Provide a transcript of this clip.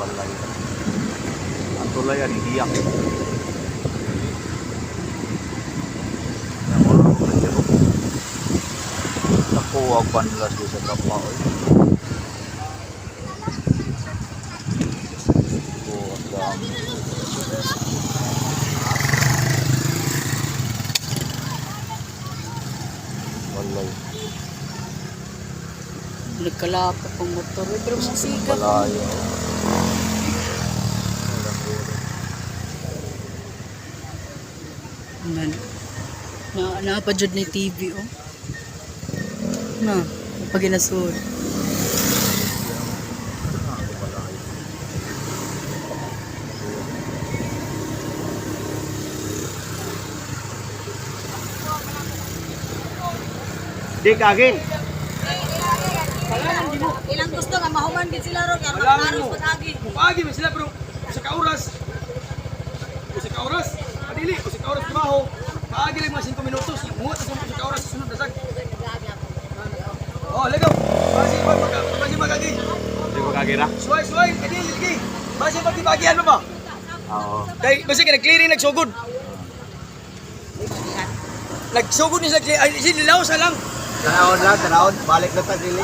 baru lagi atau layar dia yang orang jelas bisa motor. Pero sa. Malayo. Nan. Na napadjud ni TV oh. Na, pag inasud. Di. Ilang gusto nga mahuman gid sila ro kaya Wala makaros mo. pag-agi. Pagi man sila pero sa kauras. Sa kauras. Adili kauras trabaho. Paagi lang mga 5 minutos. Muot sa sa kauras sunod na sag. Oh, legaw. Basi pag mag basi magagi. Di ko kagi ra. Suway suway adili lagi. Basi pag dibagian mo ba? Oo. Kay basi ka nag-clearing nagsugod. Nagsugod ni sa ay si lilaw sa lang. Tanaon lang, tanaon. Balik na ta dili.